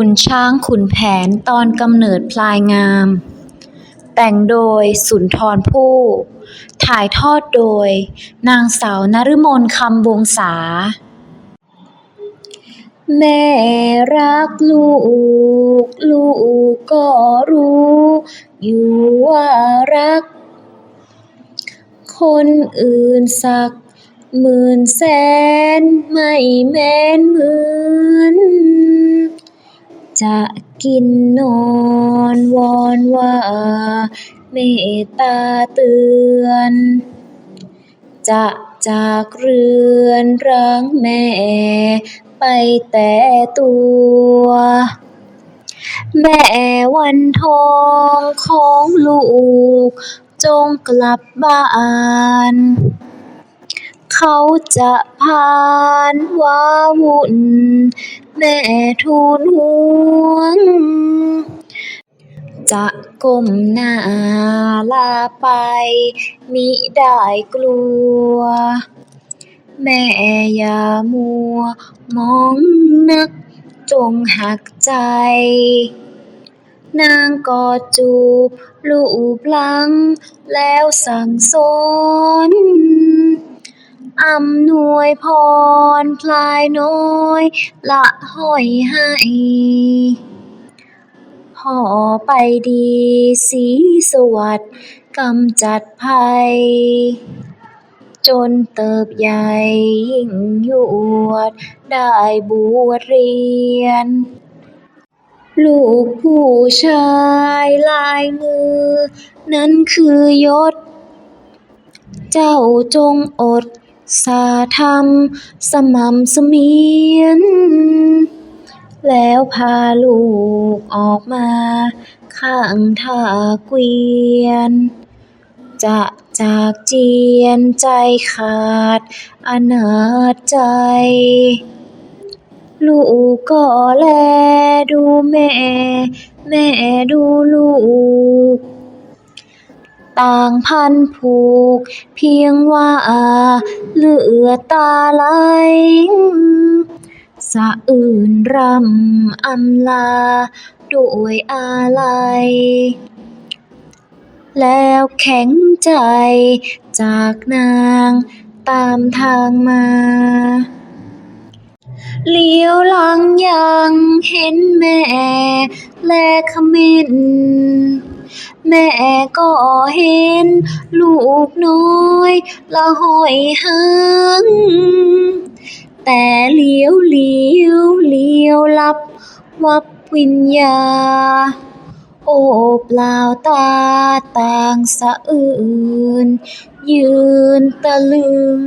ขุนช้างขุนแผนตอนกำเนิดพลายงาม แต่งโดยสุนทรภู่ ถ่ายทอดโดย นางสาวนฤมลคำวงศา แม่รักลูก ลูกก็รู้ อยู่ว่ารัก คนอื่นสัก หมื่นแสน ไม่แม้นเหมือน จะกินนอนวอนว่าเมตตาเตือน จะจากเรือนร้างแม่ไปแต่ตัว แม่วันทองของลูก จงกลับบ้าน เขาจะพานว้าวุ่น แม่ทูลห่วง จะก้มหน้าลาไปมิได้กลัว แม่อย่ามัวมองนักจงหักใจ นางกอดจูบลูบหลังแล้วสั่งสอน อำนวยพรพลายน้อย ละห้อยให้พ่อไปดีศีสวัสดิ์กำจัดภัย จนเติบใหญ่ยิ่งยวด ได้บวชเรียน ลูกผู้ชายลายมือ นั้นคือยศ เจ้าจงอด สาธรรม สม่ำเสมียน แล้วพาลูกออกมา ข้างท่าเกวียน จะจากเจียนใจขาด อนาจใจ ลูกก็แลดูแม่ แม่ดูลูก ต่างพันผูก เพียงว่าเลือดตาไหลสะอื้นรำอำลาด้วยอาลัย แล้วแข็งใจจากนางตามทางมาเลี้ยวหลังยังเห็นแม่แลเขม็น แม่ก็เห็น ลูกน้อยละห้อยหางแต่เลี้ยวเลี้ยวเลี้ยวลับ วับวิญญา โอ้เปล่าตาต่างสะอื้นยืนตะลึง